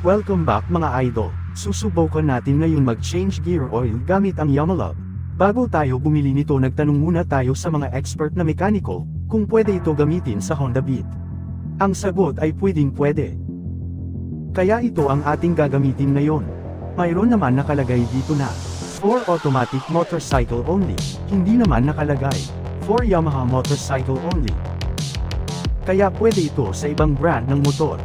Welcome back mga idol. Susubukan natin ngayon mag-change gear oil gamit ang Yamalab. Bago tayo bumili nito nagtanong muna tayo sa mga expert na mekaniko, kung pwede ito gamitin sa Honda Beat. Ang sagot ay pwedeng pwede. Kaya ito ang ating gagamitin ngayon. Mayroon naman nakalagay dito na, for automatic motorcycle only, hindi naman nakalagay, for Yamaha motorcycle only. Kaya pwede ito sa ibang brand ng motor.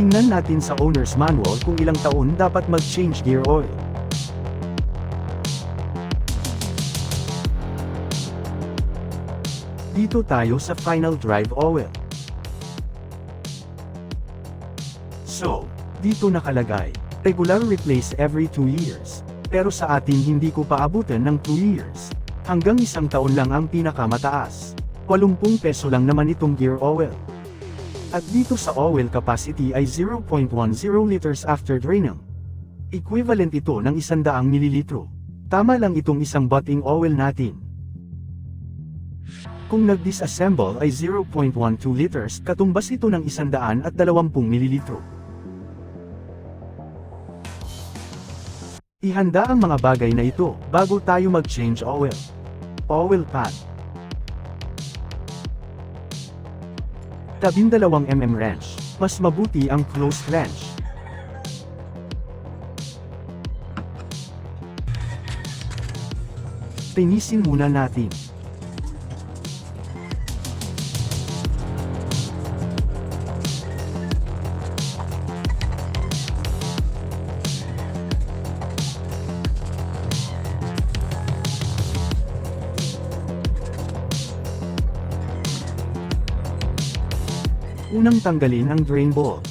Tingnan natin sa owner's manual kung ilang taon dapat mag-change gear oil. Dito tayo sa final drive oil. So, dito nakalagay, regular replace every 2 years. Pero sa atin hindi ko paabutan ng 2 years. Hanggang isang taon lang ang pinakamataas. 80 peso lang naman itong gear oil. At dito sa oil capacity ay 0.10 liters after draining. Equivalent ito ng 100 mililitro. Tama lang itong isang butting oil natin. Kung nag-disassemble ay 0.12 liters, katumbas ito ng 120 mililitro. Ihanda ang mga bagay na ito bago tayo mag-change oil. Oil pan. 12 mm wrench. Mas mabuti ang closed wrench. Tinisin muna natin. Unang tanggalin ang drain ball.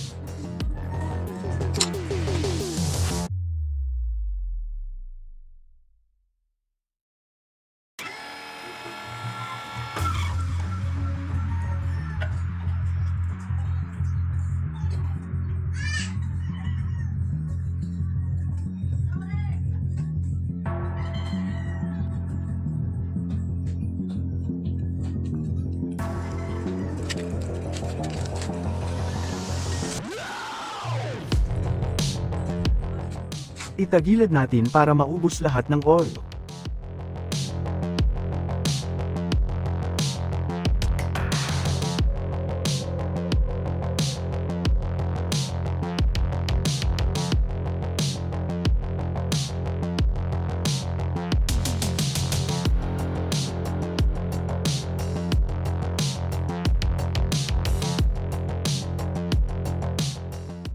Itagilid natin para maubos lahat ng oil.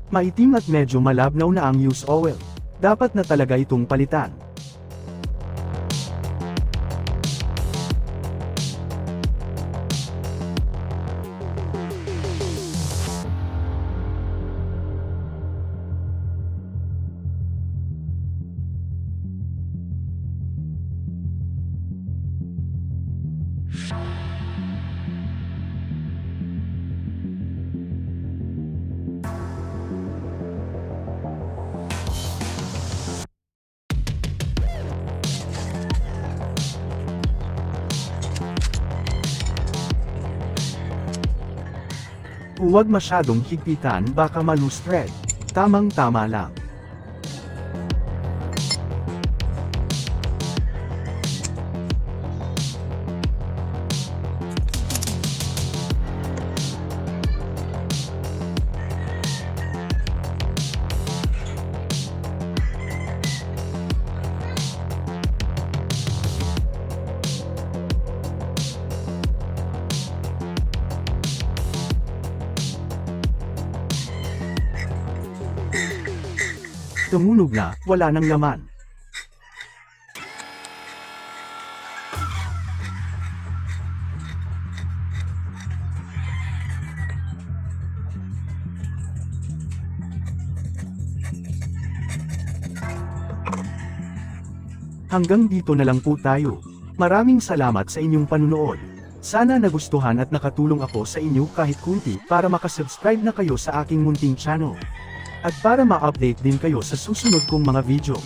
Maitim at medyo malabnaw na ang used oil. Dapat na talaga itong palitan. Huwag masyadong higpitan baka malus thread. Tamang-tama lang. Tumunog na, wala nang laman. Hanggang dito na lang po tayo. Maraming salamat sa inyong panunood. Sana nagustuhan at nakatulong ako sa inyo kahit kunti para makasubscribe na kayo sa aking munting channel. At para ma-update din kayo sa susunod kong mga video.